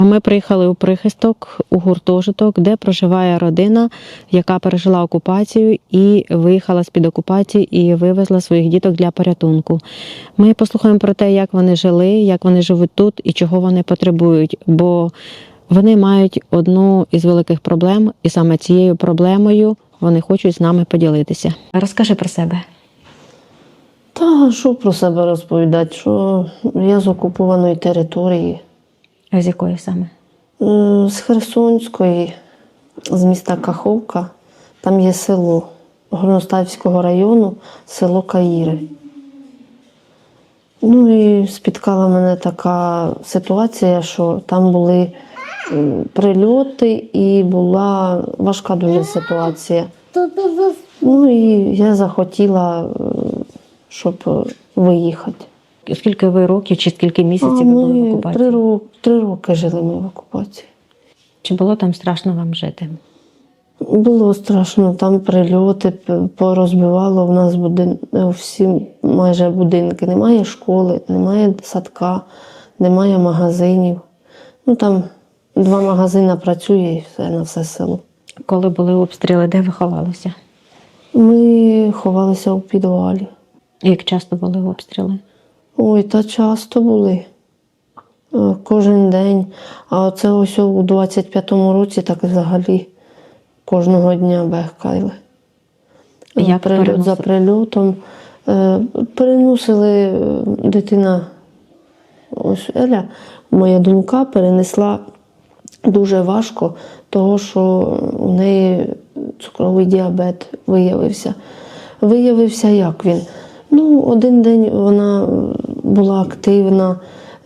Ми приїхали у прихисток у гуртожиток, де проживає родина, яка пережила окупацію і виїхала з під окупації і вивезла своїх діток для порятунку. Ми послухаємо про те, як вони жили, як вони живуть тут і чого вони потребують. Бо вони мають одну із великих проблем, і саме цією проблемою вони хочуть з нами поділитися. Розкажи про себе. Та що про себе розповідати? Що я з окупованої території, З якої саме? З Херсонської, з міста Каховка. Там є село Горностаївського району, село Каїри. Ну і спіткала мене така ситуація, що там були прильоти і була важка дуже ситуація. Ну і я захотіла, е, щоб виїхати. Скільки ви років чи скільки А місяців ви були в окупації? три, роки, три роки жили ми в окупації. Чи було там страшно вам жити? Було страшно, там прильоти порозбивало в нас будин... е, всі майже будинки. Немає школи, немає садка, немає магазинів. Ну там два магазини працює і все на все село. Коли були обстріли, де ви ховалися? Ми ховалися у підвалі. Як часто були обстріли? Ой, та часто були. Кожен день. А оце ось у 25-му році так взагалі кожного дня бехкали. Як Прильот за прильотом. Е, Переносили е, дитина, ось Еля, моя донька перенесла дуже важко, того, що у неї цукровий діабет виявився. Виявився, як він. Ну, один день вона була активна,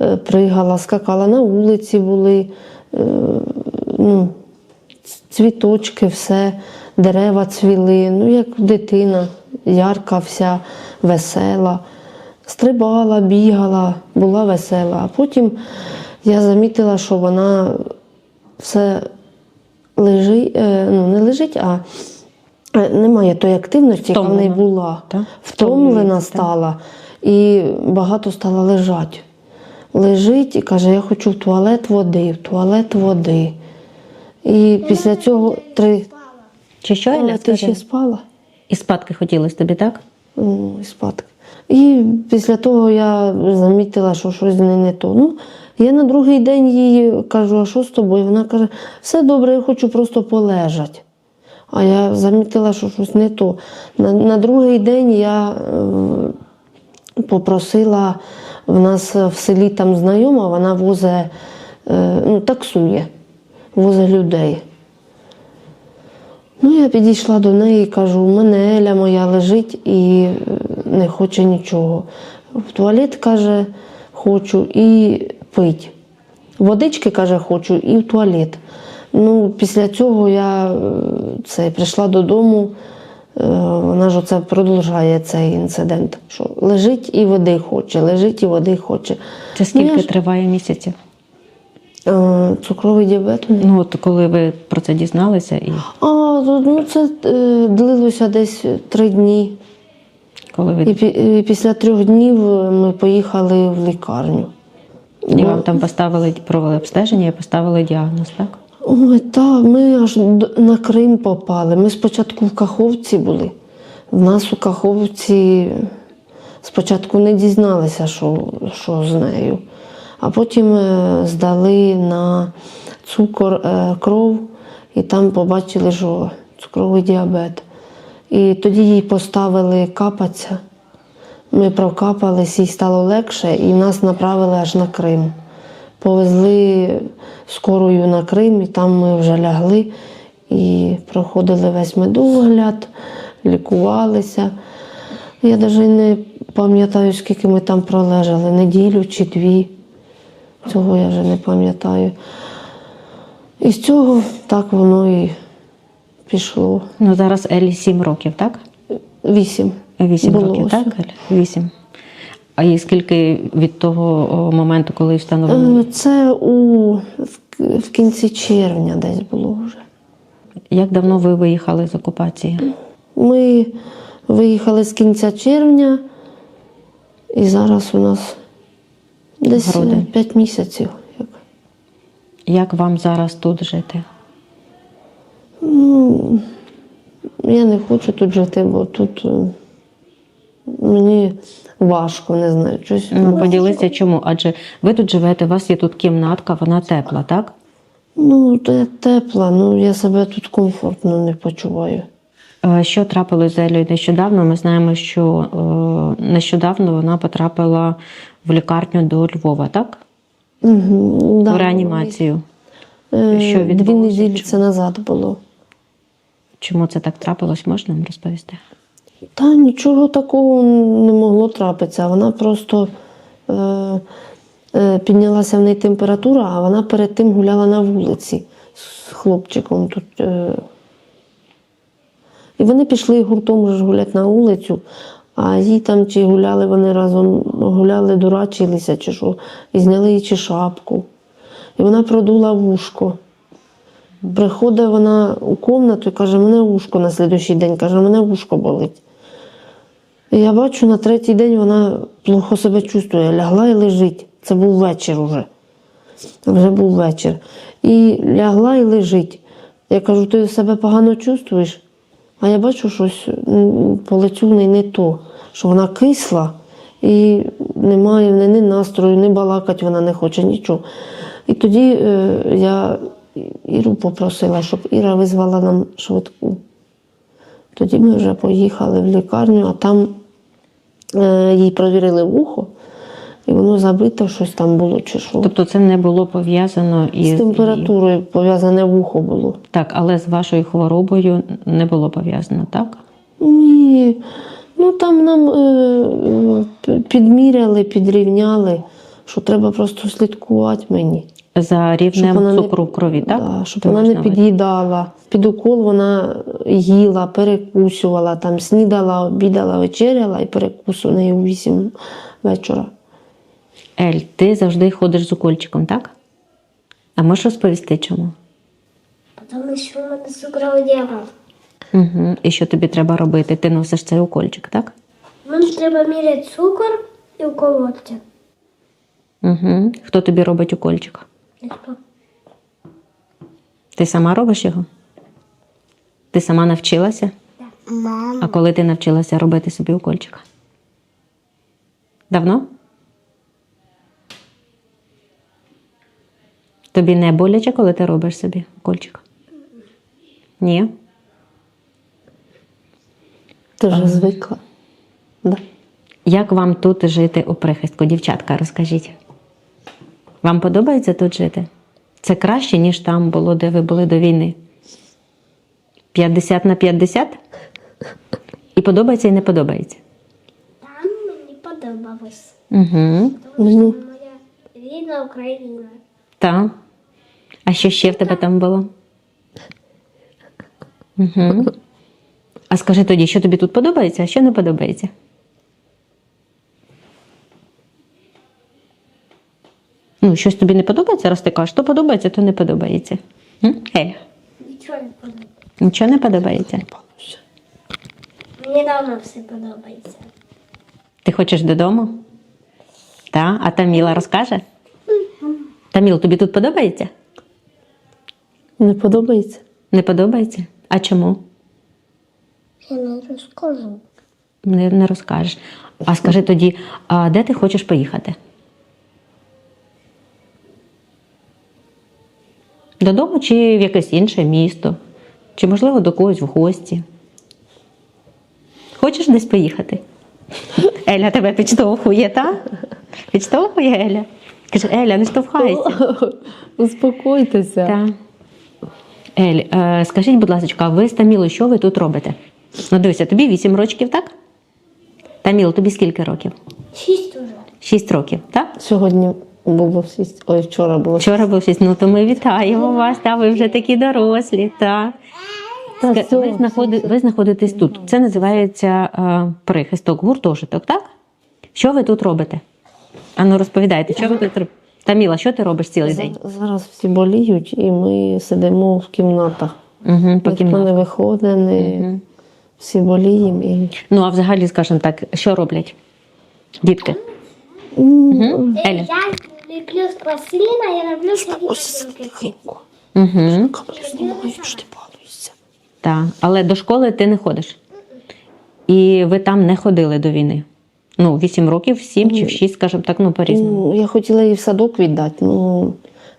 е, пригала, скакала на вулиці були, е, ну, цвіточки, все, дерева цвіли, ну, як дитина, ярка вся, весела. Стрибала, бігала, була весела. А потім я замітила, що вона все лежить, е, ну не лежить, а немає тої активності, яка в неї була. Втомлена стала і багато стала лежати. Лежить і каже, я хочу в туалет води, в туалет води. І після цього три Чи що Але ти ще спала І спадки хотілося тобі, так? ну, і спадки. І після того я замітила, що щось з нею не то. Ну, я на другий день їй кажу, а що з тобою? Вона каже, все добре, я хочу просто полежати. А я замітила, що щось не то. На, на другий день я е, попросила в нас в селі там знайома, вона возе, ну, таксує, возе людей. Ну, я підійшла до неї і кажу, у мене Еля моя лежить і е, не хоче нічого. В туалет каже, хочу і пить. Водички, каже, хочу, і в туалет. Ну, після цього я е, це, прийшла додому, вона ж оце продовжує цей інцидент, що лежить і води хоче, лежить і води хоче. Це скільки Ну, триває місяців? Е, Цукровий діабет. Ну, от коли ви про це дізналися, і А, ну це е, длилося десь три дні. коли ви І, і після трьох днів ми поїхали в лікарню. і вам там поставили провели обстеження і поставили діагноз, так? Ой, та ми аж на Крим попали. Ми спочатку в Каховці були. В нас у Каховці спочатку не дізналися, що, що з нею. А потім е, здали на цукор е, кров, і там побачили, що цукровий діабет. І тоді їй поставили капатися. Ми прокапались, їй стало легше, і нас направили аж на Крим. Повезли скорою на Крим, і там ми вже лягли і проходили весь медогляд, лікувалися. Я навіть не пам'ятаю, скільки ми там пролежали, неділю чи дві. Цього я вже не пам'ятаю. І з цього так воно і пішло. Ну зараз Елі 7 років, так? Вісім. Вісім Було років, так? Елі? Вісім. А і скільки від того моменту, коли встановлено? Е, Це у, в, кінці червня десь було вже. Як давно ви виїхали з окупації? Ми виїхали з кінця червня, і зараз у нас десь Грудень. 5 місяців. Як. Як вам зараз тут жити? Ну, я не хочу тут жити, бо тут е, мені важко, не знаю. Щось. Ну, поділися чому? Адже ви тут живете, у вас є тут кімнатка, вона тепла, так? Ну, те- тепла, ну я себе тут комфортно не почуваю. Е, Що трапилось з Елею нещодавно? Ми знаємо, що е, нещодавно вона потрапила в лікарню до Львова, так? Угу, В реанімацію. Е, Що Дві неділі це назад було. Чому це так трапилось, можна нам розповісти? Та нічого такого не могло трапитися. Вона просто е, е, піднялася в неї температура, а вона перед тим гуляла на вулиці з хлопчиком. Тут, е. І вони пішли гуртом гуляти на вулицю, а їй там чи гуляли вони разом, гуляли, дурачилися, чи що, і зняли їй чи шапку. І вона продула вушко. Приходить вона у кімнату і каже, мене вушко на слідуючий день, каже, мене вушко болить. Я бачу, на третій день вона плохо себе чувствує, лягла і лежить. Це був вечір уже. Вже був вечір. І лягла і лежить. Я кажу, ти себе погано чувствуєш? А я бачу, щось по лицю в неї не то, що вона кисла і немає в неї ні настрою, ні балакати вона не хоче, нічого. І тоді е, я Іру попросила, щоб Іра визвала нам швидку. Тоді ми вже поїхали в лікарню, а там їй провірили вухо, і воно забито, щось там було чи що. Тобто це не було пов'язано із З температурою пов'язане вухо було. Так, але з вашою хворобою не було пов'язано, так? Ні. Ну там нам е, е, підміряли, підрівняли, що треба просто слідкувати мені. За рівнем цукру в крові, так? Да, щоб вона не під'їдала. Під укол вона їла, перекусувала, там снідала, обідала, вечеряла і перекус у неї у 8 вечора. Ель, ти завжди ходиш з укольчиком, так? А можеш розповісти чому? Потому що у мене цукровий діабет. Угу. І що тобі треба робити? Ти носиш цей укольчик, так? Мені треба міряти цукор і уколоти. Угу. Хто тобі робить укольчик? Ніхто. Ти сама робиш його? Ти сама навчилася? Мама. А коли ти навчилася робити собі укольчик? Давно? Тобі не боляче, коли ти робиш собі укольчик? Ні. Ти вже звикла. Да. Як вам тут жити у прихистку, дівчатка, розкажіть. Вам подобається тут жити? Це краще, ніж там було, де ви були до війни? 50 на 50? І подобається, і не подобається. Там мені подобалось. Угу. Тому що моя рідна Україна. Так. А що ще в тебе там було? Угу. А скажи тоді, що тобі тут подобається, а що не подобається? Ну, щось тобі не подобається, раз ти кажеш, то подобається, то не подобається. М? Еля, Нічого не подобається. нічого не подобається. Мені давно все подобається. Ти хочеш додому? Так, а Таміла розкаже? Таміл, тобі тут подобається? Не подобається? Не подобається? А чому? Я не розкажу. Не, не розкажеш. А скажи тоді, а де ти хочеш поїхати? Додому чи в якесь інше місто? Чи, можливо, до когось в гості? Хочеш десь поїхати? Еля тебе підштовхує, так? Підштовхує Еля. Каже, Еля, не штовхайся. Успокойтеся. Так. Ель, е, скажіть, будь ласка, а ви з Тамілою, що ви тут робите? Ну, дивися, тобі 8 років, так? Таміл, тобі скільки років? Шість уже. 6 років, так? Сьогодні було шість. Ой, вчора було Вчора був 6. Ну то ми вітаємо вас, та ви вже такі дорослі. Та. Та Ска- все, Ви, знаходи, ви знаходитесь тут. Це називається е, прихисток, гуртожиток, так? Що ви тут робите? Ану, розповідайте, що ви тут робите? Таміла, що ти робиш цілий день? За- Зараз всі боліють, і ми сидимо в кімнатах. Угу, по Ніхто кімнаті. не виходить, не... всі боліємо. І... Ну, а взагалі, скажімо так, що роблять? Дітки? М, Еля. Я І плюс я роблю всякі. Угу. Що ти балуєшся. Так. Але до школи ти не ходиш. І ви там не ходили до війни. Ну, 8 років, 7 чи в 6, скажімо так, ну по-різному. Ну, я хотіла її в садок віддати, ну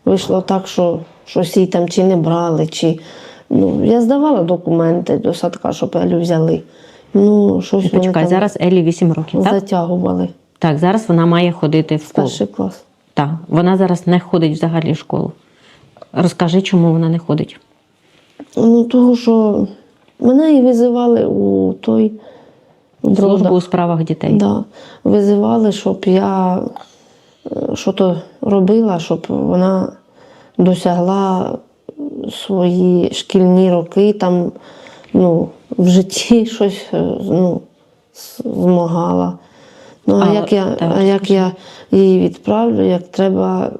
вийшло так, що щось її там чи не брали, чи. Ну, я здавала документи до садка, щоб Елю взяли. Ну, щось вони Почекай, там зараз Елі 8 років, так? затягували. Так, зараз вона має ходити в школу. Перший клас. Так, вона зараз не ходить взагалі в школу. Розкажи, чому вона не ходить. Ну, того, що мене і визивали у той Службу у справах дітей. Да. Визивали, щоб я е, що робила, щоб вона досягла свої шкільні роки, там, ну, в житті щось е, ну, змагала. Ну, а, А, як я, так, а як я її відправлю, як треба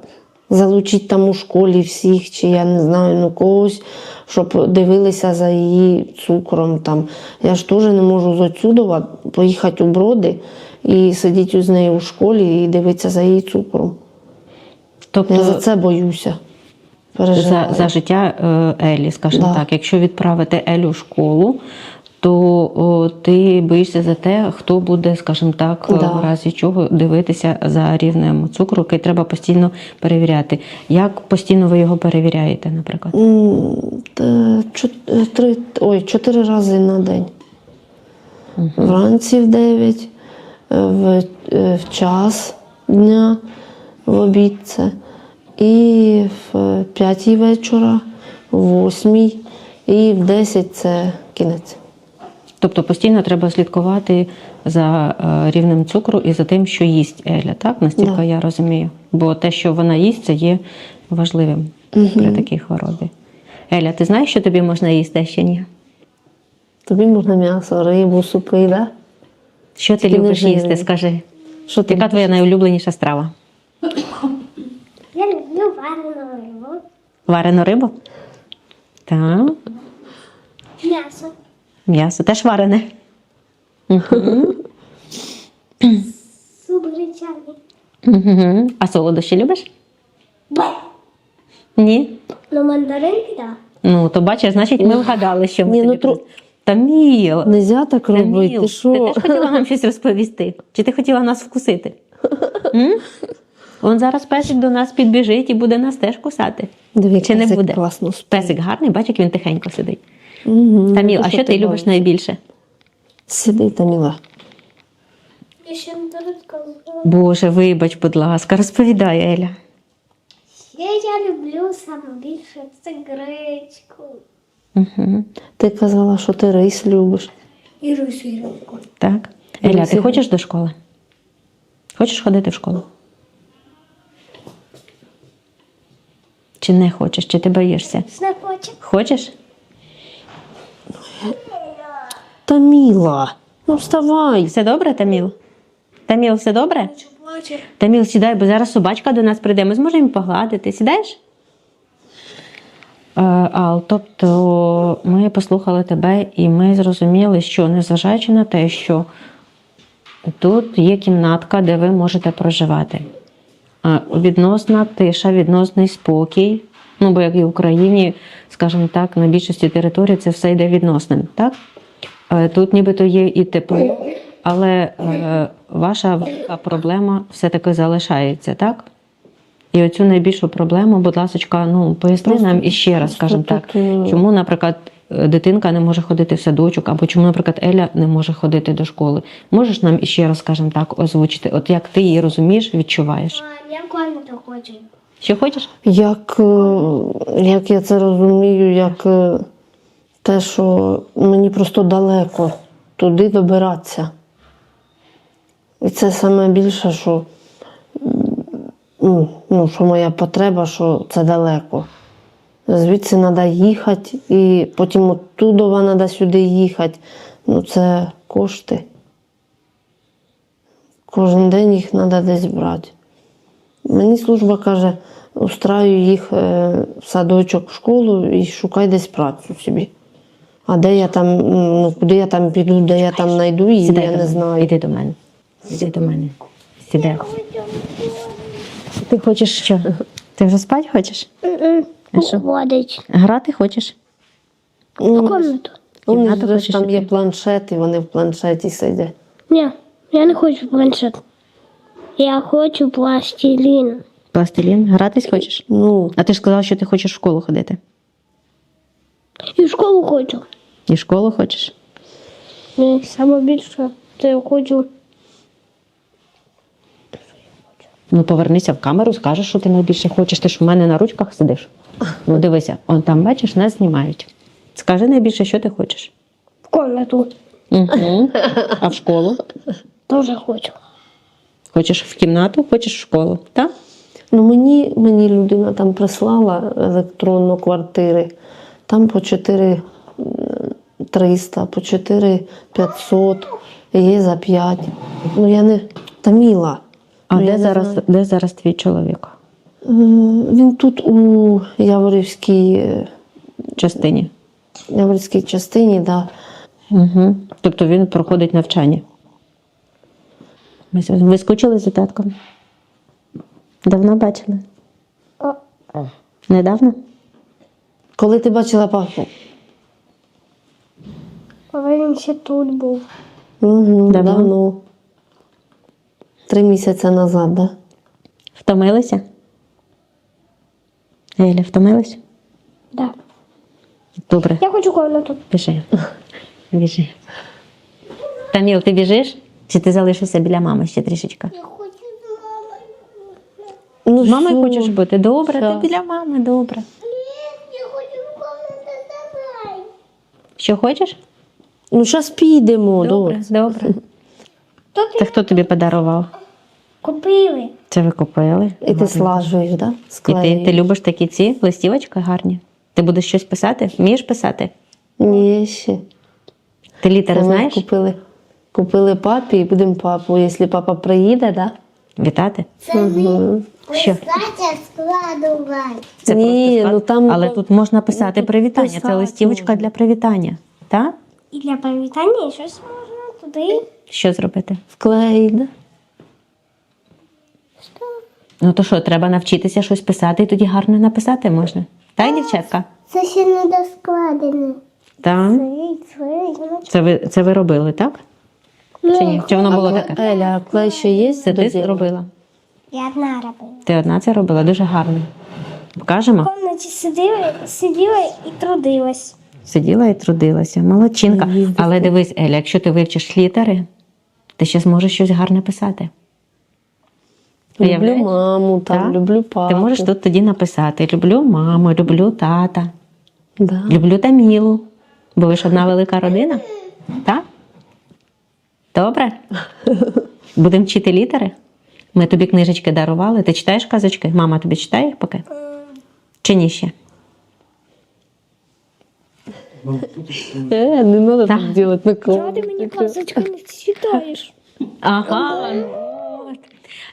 залучити там у школі всіх, чи я не знаю, ну когось, щоб дивилися за її цукром. Там. Я ж теж не можу з Оцюдова поїхати у броди і сидіти з нею у школі і дивитися за її цукром. Тобто Я за це боюся. за, Переживаю. за життя е, Елі, скажімо Да. так, якщо відправити Елю в школу, то о, ти боїшся за те, хто буде, скажімо так, Да. в разі чого дивитися за рівнем цукру, який треба постійно перевіряти. Як постійно ви його перевіряєте, наприклад? Е, три, ой, чотири рази на день. Вранці в 9, в, е, в час дня, в обід це, і в 5 вечора, в 8 і в 10 це кінець. Тобто постійно треба слідкувати за е, рівнем цукру і за тим, що їсть Еля, так? Настільки Да. я розумію. Бо те, що вона їсть, це є важливим при такій хворобі. Еля, ти знаєш, що тобі можна їсти, а ще ні? Тобі можна м'ясо, рибу, супи, да? Що ти не любиш їсти? жирне. Скажи. Що ти Яка твоя найулюбленіша страва? Я люблю варену рибу, Варену рибу? Так. м'ясо, М'ясо теж варене. суп гречаний. Угу. А солодощі любиш? Ні. Ну, мандаринки, так. Ну, то бачиш, значить, ми вгадали, що ми Ні, тобі ну, тру- при- Таміл, Нельзя так робити. Ти ти що? теж хотіла нам щось розповісти? Чи ти хотіла нас вкусити? М? Он зараз песик до нас підбіжить і буде нас теж кусати. Диви, Чи не песик буде? класно спить. Песик гарний, бач, як він тихенько сидить. Угу. Таміл, а що ти любиш найбільше? Сиди, Таміла. І ще не розказувала. Боже, вибач, будь ласка, розповідай, Еля. Ще я люблю саме більше це гречку. Угу. Ти казала, що ти рис любиш. І русу і рибку. Так. Еля, ти хочеш до школи? Хочеш ходити в школу? Чи не хочеш, чи ти боїшся? Не хоче. Хочеш? Таміла, ну вставай. Все добре, Таміл? Таміл, все добре? Таміл, сідай, бо зараз собачка до нас прийде. Ми зможемо погладити. Сідаєш? Е, Ал, тобто ми послухали тебе і ми зрозуміли, що незважаючи на те, що тут є кімнатка, де ви можете проживати. Відносна тиша, відносний спокій. Ну, бо як і в Україні, скажімо так, на більшості територій це все йде відносним, так? Е, Тут нібито є і тепло, але е, ваша велика проблема все-таки залишається, так? І оцю найбільшу проблему, будь ласка, ну поясни нам іще раз, скажімо так, е, чому, наприклад, дитинка не може ходити в садочок, або чому, наприклад, Еля не може ходити до школи. Можеш нам іще раз, скажімо так, озвучити, от як ти її розумієш, відчуваєш? Я комнату хочу. Що хочеш? Як, е, як я це розумію, як е, те, що мені просто далеко туди добиратися. І це саме більше, що, ну, що моя потреба, що це далеко. Звідси треба їхати, і потім оттудова треба сюди їхати. Ну, це кошти. Кожен день їх треба десь брати. Мені служба каже, устраю їх е, в садочок, в школу і шукай десь працю собі. А де я там, ну куди я там піду, де я там знайду її, Сідай я до не мене. знаю. Іди до мене. Іди до мене. Сідай. Ти хочеш що? Ти вже спати хочеш? А що? Ходить. Грати хочеш? Ну, В комнату. у них Кімната же ж хочеш там є планшет, і вони в планшеті сидять. Ні, я не хочу планшет. Я хочу пластилін. Пластилін? Гратись хочеш? Ну, А ти ж сказала, що ти хочеш в школу ходити. І в школу хочу. І в школу хочеш? Ні, саме більше це я хочу. Ну, повернися в камеру, скажеш, що ти найбільше хочеш. Ти ж в мене на ручках сидиш. Ну, дивися, он там, бачиш, нас знімають. Скажи найбільше, що ти хочеш. В комнату Угу. А в школу? теж хочу. Хочеш в кімнату, хочеш в школу, так? ну мені, мені людина там прислала електронну квартири. Там по 4 300, по 4 500, є за 5. Ну я не Таміла. А Ну, я де не зараз, знаю. де зараз твій чоловік? Він тут у Яворівській, е, Частині. Яворівській частині, да. Угу. Тобто він проходить навчання. Ви скучили за татком? Давно бачили? Недавно? Коли ти бачила папу? Коли він ще тут був. Угу, Давно? давно. Три місяці назад, да? Втомилися? Еля, втомилась? Да. Добре, Я хочу комнату. біжи. Біжи. Таміл, ти біжиш? Чи ти залишишся біля мами ще трішечки? Я хочу з мамою. Ну, З мамою що? хочеш бути? Добре, Щас. ти біля мами, добре. Я хочу в комнату давай. Що хочеш? Ну, зараз підемо, Добре, добре. Хто ти Це хто тобі подарував? Купили? Це ви купили. І ти слажуєш, да? І ти, ти любиш такі ці листівочки гарні? Ти будеш щось писати? Вмієш писати? Ні, ще. Ти літери Ми знаєш? Купили, купили папі і будемо папу. Якщо папа приїде, да? Вітати? Угу. Що? Складувати. Це Ні, просто ну там- Але тут можна писати тут привітання. Це листівочка для привітання. Так? І для привітання щось можна туди. Що зробити? Вклеїть, да? Ну то що, треба навчитися щось писати, і тоді гарно написати можна. Так, дівчатка? Це ще не доскладене. Так. Це ви, це ви робили, так? Чи ні? Чи воно було таке? Еля, а клей ще є? Це ти зробила? Я одна робила. Ти одна це робила? Дуже гарно. Покажемо? В комнаті сиділа, сиділа і трудилась. Сиділа і трудилася. Молодчинка. Але дивись, Еля, якщо ти вивчиш літери, ти ще зможеш щось гарне писати. Люблю маму, там, Так? люблю папу. Ти можеш тут тоді написати: люблю маму, люблю тата, Да. люблю Тамілу. Бо ви ж одна велика родина. Так? Добре? Будемо вчити літери. Ми тобі книжечки дарували. Ти читаєш казочки? Мама тобі читає їх поки? Чи ні ще? Е, не треба Так. робити на Чого ти мені казочки не читаєш? Ага.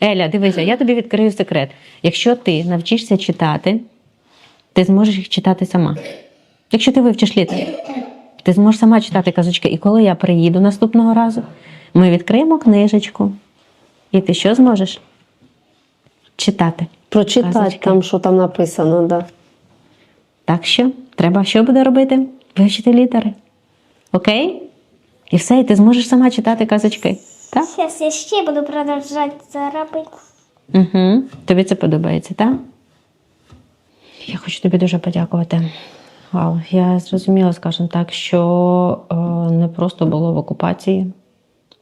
Еля, дивися, я тобі відкрию секрет. Якщо ти навчишся читати, ти зможеш їх читати сама. Якщо ти вивчиш літери, ти зможеш сама читати казочки. І коли я приїду наступного разу, ми відкриємо книжечку. І ти що зможеш? Читати. Прочитати там, що там написано, да. Так що треба що буде робити? Вивчити літери. Окей? І все, і ти зможеш сама читати казочки. Так? Зараз я ще буду продовжувати це робити. Угу. Тобі це подобається, так? Я хочу тобі дуже подякувати. Вау, я зрозуміла, скажімо так, що е, не просто було в окупації,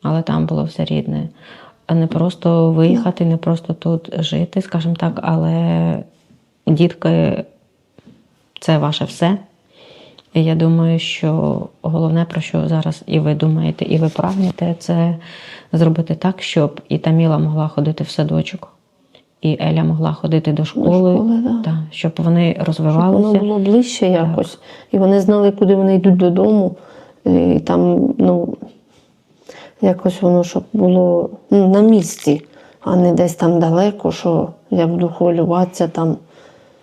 але там було все рідне. Не просто виїхати, не просто тут жити, скажімо так, але дітки це ваше все. І я думаю, що головне, про що зараз і ви думаєте, і ви прагнете, це зробити так, щоб і Таміла могла ходити в садочок, і Еля могла ходити до школи, школи, да. та, щоб вони розвивалися. Воно було ближче якось. І вони знали, куди вони йдуть додому. І там, ну, якось воно щоб було ну, на місці, а не десь там далеко, що я буду хвилюватися там.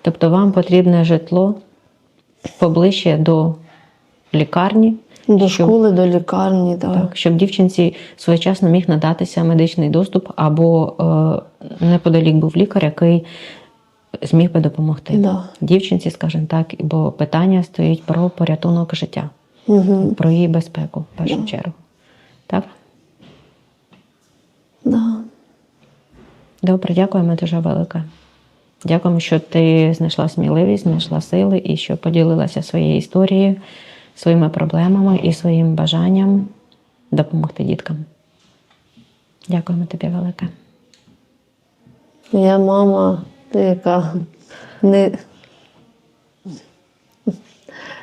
Тобто вам потрібне житло поближче до лікарні, До Щоб- школи, до лікарні, так. Так, щоб дівчинці своєчасно міг надатися медичний доступ, або е, неподалік був лікар, який зміг би допомогти. Да. Дівчинці, скажімо так, бо питання стоїть про порятунок життя, Угу. про її безпеку в першу Да. чергу. Так? Да. Добре, дякуємо дуже велике. Дякуємо, що ти знайшла сміливість, знайшла сили і що поділилася своєю історією, своїми проблемами і своїм бажанням допомогти діткам. Дякуємо тобі велике. Я мама, яка не.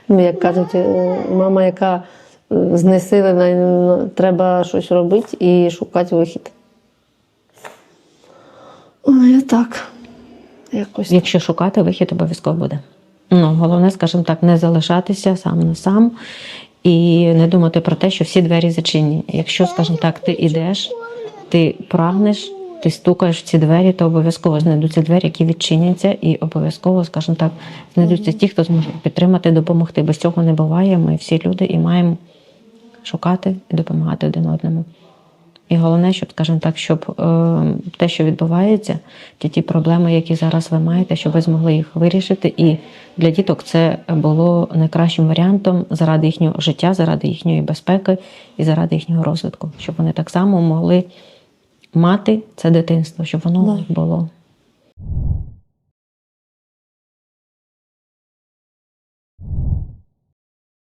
Як кажуть, е, мама, яка знесилена, треба щось робити і шукати вихід. Я так. Якось. Якщо шукати, вихід обов'язково буде. Ну, головне, скажімо так, не залишатися сам на сам і не думати про те, що всі двері зачинені. Якщо, скажімо так, ти йдеш, ти прагнеш, ти стукаєш в ці двері, то обов'язково знайдуться двері, які відчиняться, і обов'язково, скажімо так, знайдуться ті, хто зможе підтримати, допомогти. Без цього не буває. Ми всі люди і маємо шукати і допомагати один одному. І головне, щоб, скажімо так, щоб е, те, що відбувається, ті ті проблеми, які зараз ви маєте, щоб ви змогли їх вирішити. І для діток це було найкращим варіантом заради їхнього життя, заради їхньої безпеки і заради їхнього розвитку, щоб вони так само могли мати це дитинство, щоб воно було